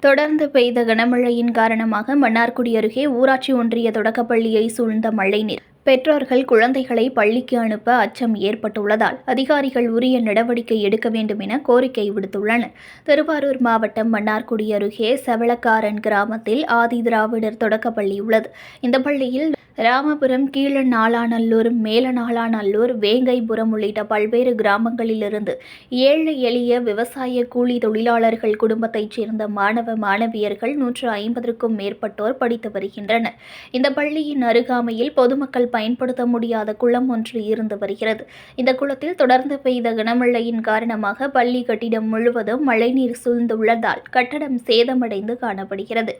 தொடர்ந்து பெய்த கனமழையின் காரணமாக மன்னார்குடி அருகே ஊராட்சி ஒன்றிய தொடக்கப்பள்ளியை சூழ்ந்த மழைநீர் பெற்றோர்கள் குழந்தைகளை பள்ளிக்கு அனுப்ப அச்சம் ஏற்பட்டுள்ளதால் அதிகாரிகள் உரிய நடவடிக்கை எடுக்க வேண்டும் என கோரிக்கை விடுத்துள்ளனர். திருவாரூர் மாவட்டம் மன்னார்குடி அருகே செவளக்காரன் கிராமத்தில் ஆதி திராவிடர் தொடக்கப்பள்ளி உள்ளது. இந்த பள்ளியில் ராமபுரம் கீழ நாளாநல்லூர் மேல நாளாநல்லூர் வேங்கைபுரம் உள்ளிட்ட பல்வேறு கிராமங்களிலிருந்து ஏழை எளிய விவசாய கூலி தொழிலாளர்கள் குடும்பத்தைச் சேர்ந்த மாணவ மாணவியர்கள் நூற்று ஐம்பதற்கும் மேற்பட்டோர் படித்து வருகின்றனர். இந்த பள்ளியின் அருகாமையில் பொதுமக்கள் பயன்படுத்த முடியாத குளம் ஒன்று இருந்து வருகிறது. இந்த குளத்தில் தொடர்ந்து பெய்த கனமழையின் காரணமாக பள்ளி கட்டிடம் முழுவதும் மழைநீர் சூழ்ந்துள்ளதால் கட்டடம் சேதமடைந்து காணப்படுகிறது.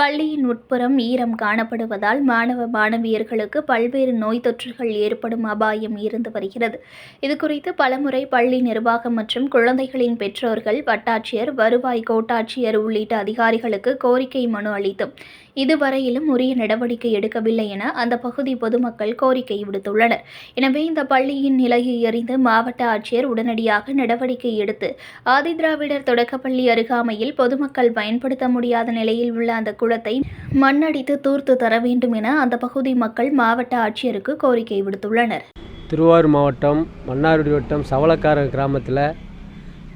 பள்ளியின் உட்புறம் ஈரம் காணப்படுவதால் மாணவ மாணவியர்களுக்கு பல்வேறு நோய் தொற்றுகள் ஏற்படும் அபாயம் இருந்து வருகிறது. இதுகுறித்து பலமுறை பள்ளி நிர்வாகம் மற்றும் குழந்தைகளின் பெற்றோர்கள் வட்டாட்சியர் வருவாய் கோட்டாட்சியர் உள்ளிட்ட அதிகாரிகளுக்கு கோரிக்கை மனு அளித்தும் இதுவரையிலும் உரிய நடவடிக்கை எடுக்கவில்லை என அந்த பகுதி பொதுமக்கள் கோரிக்கை விடுத்துள்ளனர். எனவே இந்த பள்ளியின் நிலையை அறிந்து மாவட்ட ஆட்சியர் உடனடியாக நடவடிக்கை எடுத்து ஆதிதிராவிடர் தொடக்கப்பள்ளி அருகாமையில் பொதுமக்கள் பயன்படுத்த முடியாத நிலையில் உள்ள அந்த குழு குளத்தை மண்ணடித்து தூர்த்து தர வேண்டும் என அந்த பகுதி மக்கள் மாவட்ட ஆட்சியருக்கு கோரிக்கை விடுத்துள்ளனர். திருவாரூர் மாவட்டம் மன்னார்குடி வட்டம் சவளக்காரர் கிராமத்தில்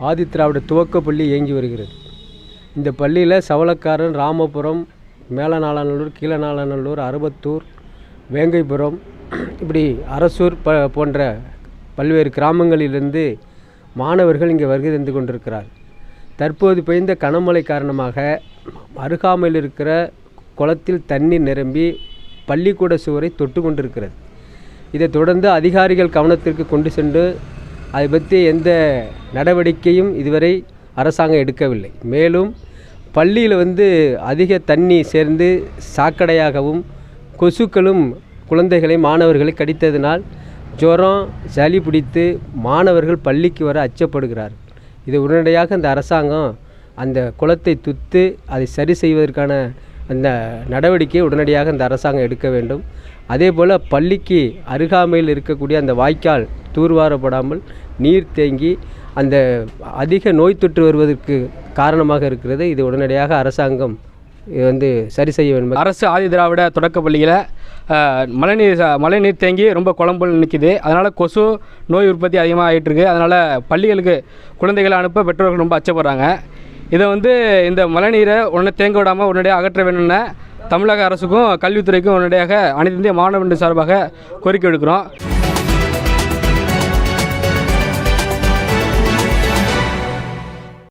ஆதித்ராவிட துவக்க பள்ளி இயங்கி வருகிறது. இந்த பள்ளியில் சவளக்காரன் ராமபுரம் மேலநாளநல்லூர் கீழநாளநல்லூர் அருபத்தூர் வேங்கைபுரம் இப்படி அரசூர் ப போன்ற பல்வேறு கிராமங்களிலிருந்து மாணவர்கள் இங்கே வருகை தந்து கொண்டிருக்கிறார் தற்போது பெய்த கனமழை காரணமாக அருகாமையில் இருக்கிற குளத்தில் தண்ணீர் நிரம்பி பள்ளிக்கூட சுவரை தொட்டு கொண்டிருக்கிறது. இதை தொடர்ந்து அதிகாரிகள் கவனத்திற்கு கொண்டு சென்று அதை பற்றி எந்த நடவடிக்கையும் இதுவரை அரசாங்கம் எடுக்கவில்லை. மேலும் பள்ளியில் வந்து அதிக தண்ணி சேர்ந்து சாக்கடையாகவும் கொசுக்களும் குழந்தைகளை மாணவர்களை கடித்ததினால் ஜுரம் சளி பிடித்து மாணவர்கள் பள்ளிக்கு வர அச்சப்படுகிறார்கள். இது உடனடியாக அந்த அரசாங்கம் அந்த குளத்தை துத்து அதை சரி செய்வதற்கான அந்த நடவடிக்கையை உடனடியாக அந்த அரசாங்கம் எடுக்க வேண்டும். அதே போல் பள்ளிக்கு அருகாமையில் இருக்கக்கூடிய அந்த வாய்க்கால் தூர்வாரப்படாமல் நீர் தேங்கி அந்த அதிக நோய் தொற்று வருவதற்கு காரணமாக இருக்கிறது. இது உடனடியாக அரசாங்கம் இது வந்து சரி செய்ய வேண்டும். அரசு ஆதி திராவிட தொடக்க பள்ளியில் மழைநீர் மழை மழைநீர் தேங்கி ரொம்ப குழம்புல நிற்கிது அதனால் கொசு நோய் உற்பத்தி அதிகமாக ஆகிட்டுருக்கு அதனால் பள்ளிகளுக்கு குழந்தைகளை அனுப்ப பெற்றோர்கள் ரொம்ப அச்சப்படுறாங்க. இதை வந்து இந்த மழைநீரை உடனே தேங்க விடாமல் உடனடியாக அகற்ற வேணும்னு தமிழக அரசுக்கும் கல்வித்துறைக்கும் உடனடியாக அனைத்து இந்திய மாணவர்கள் சார்பாக கோரிக்கை எடுக்கிறோம்